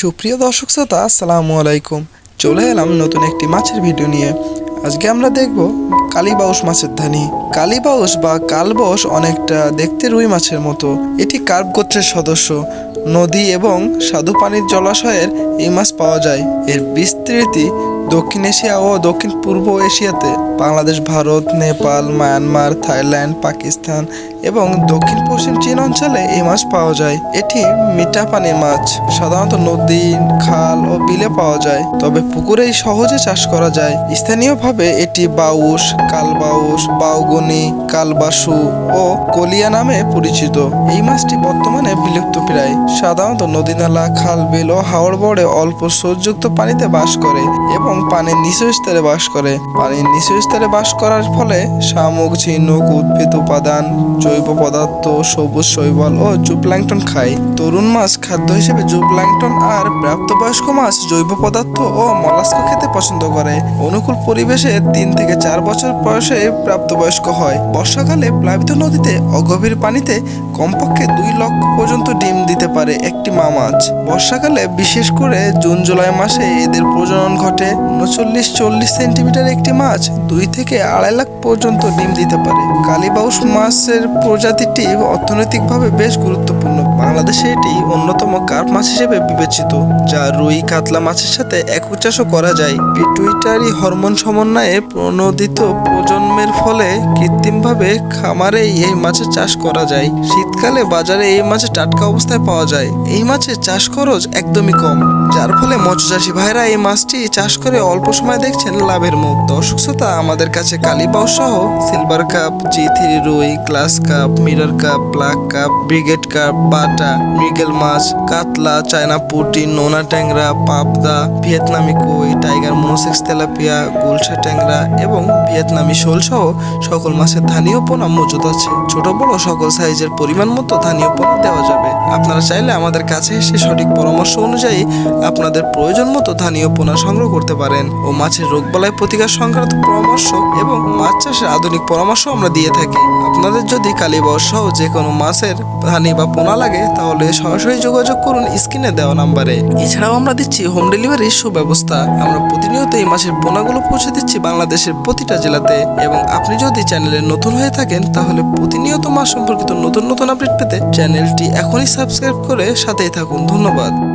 সুপ্রিয় দর্শক শ্রোতা, আসসালামু আলাইকুম। চলে এলাম নতুন একটি মাছের ভিডিও নিয়ে। আজকে আমরা দেখব কালীবাউস মাছের ধানি। কালীবাউস বা কালবাউস অনেকটা দেখতে রুই মাছের মতো। এটি কার্প গোত্রের সদস্য। নদী এবং স্বাদু পানির জলাশয়ের এই মাছ পাওয়া যায়। এর বিস্তৃতি দক্ষিণ এশিয়া ও দক্ষিণ পূর্ব এশিয়াতে। বাংলাদেশ, ভারত, নেপাল, মায়ানমার, থাইল্যান্ড, পাকিস্তান এবং দক্ষিণ পশ্চিম চীন অঞ্চলে এই মাছ পাওয়া যায়। এটি মিঠা পানির মাছ। সাধারণত নদী, খাল ও বিলে পাওয়া যায়। তবে পুকুরেই সহজে চাষ করা যায়। স্থানীয়ভাবে এটি বাউস কালবাউস বাউগনি, কালবাসু ও কলিয়া নামে পরিচিত। এই মাছটি বর্তমানে বিলুপ্ত প্রায় সাধারণত নদী নালা, খাল, বিল ও হাওড় বড়ে অল্প স্রোতযুক্ত পানিতে বাস করে এবং পানির নিচু স্তরে বাস করে। পানির নিচু স্তরে বাস করার ফলে শামুক, ঝিনুক, উদ্ভিদ উপাদান, জৈব পদার্থ, সবুজ শৈবাল ও জুপ্ল্যাংটন খায়। তরুণ মাছ খাদ্য হিসেবে জুপ্ল্যাংটন আর প্রাপ্তবয়স্ক মাছ জৈব পদার্থ ও মলাস্ক খেতে পছন্দ করে। অনুকূল পরিবেশে তিন থেকে চার বছর বয়সে প্রাপ্তবয়স্ক হয়। বর্ষাকালে প্লাবিত নদীতে অগভীর পানিতে কমপক্ষে দুই লক্ষ পর্যন্ত ডিম দিতে পারে। একটি মা মাছ বর্ষাকালে বিশেষ করে জুন, জুলাই মাসে এদের প্রজনন ঘটে। উনচল্লিশ, চল্লিশ সেন্টিমিটার একটি মাছ দুই থেকে আড়াই লাখ পর্যন্ত ডিম দিতে পারে। কালীবাউস মাছের প্রজাতিটি অর্থনৈতিকভাবে বেশ গুরুত্বপূর্ণ। বাংলাদেশে এটি অন্যতম কার্প মাছ হিসেবে বিবেচিত, যা রুই কাতলা মাছের সাথে একক চাষও করা যায়। পিটুইটারি হরমোন সমন্বয়ে প্রণোদিত প্রজন্মের ফলে কৃত্রিমভাবে খামারে এই মাছের চাষ করা যায়। শীতকালে বাজারে এই মাছের টাটকা অবস্থায় পাওয়া যায়। এই মাছের চাষ খরচ একদমই কম, যার ফলে মৎস্যচাষী ভাইরা এই মাছটি চাষ করে অল্প সময় দেখছেন লাভের মুখ। দর্শক শ্রোতা, আমাদের কাছে কালীবাউ সহ সিলভার কাপ, জি থ্রি রুই, glass carp, mirror carp, black carp, bighead carp বাটা মৃগেল মাছ, কাতলা, চায়না পুটি, নোনা ট্যাংরা পাবদা, ভিয়েতনামি কই, টাইগার মনোসেক্স তেলাপিয়া, গুলশা ট্যাংরা এবং ভিয়েতনামি শোল সহ সকল মাছের ধানীয় পোনা মজুদ আছে। ছোট বড় সকল সাইজের পরিমাণ মতো ধানীয় পোনা দেওয়া যাবে। আপনারা চাইলে আমাদের কাছে এসে সঠিক পরামর্শ অনুযায়ী আপনাদের প্রয়োজন মতো ধানীয় পোনা সংগ্রহ করতে পারেন ও মাছের রোগবালাই প্রতিকার সংক্রান্ত পরামর্শ এবং মাছ চাষের আধুনিক পরামর্শ আমরা দিয়ে থাকি। আপনাদের যদি কালীবাস সহ যে কোনো মাছের ধানি বা পোনা লাগে তাহলে সরাসরি যোগাযোগ করুন স্ক্রিনে দেওয়া নাম্বারে। এছাড়াও আমরা দিচ্ছি হোম ডেলিভারির সুব্যবস্থা। আমরা প্রতিনিয়ত এই মাসের পোনাগুলো পৌঁছে দিচ্ছি বাংলাদেশের প্রতিটা জেলাতে। এবং আপনি যদি চ্যানেলে নতুন হয়ে থাকেন, তাহলে প্রতিনিয়ত মাস সম্পর্কিত নতুন নতুন আপডেট পেতে চ্যানেলটি এখনই সাবস্ক্রাইব করে সাথেই থাকুন। ধন্যবাদ।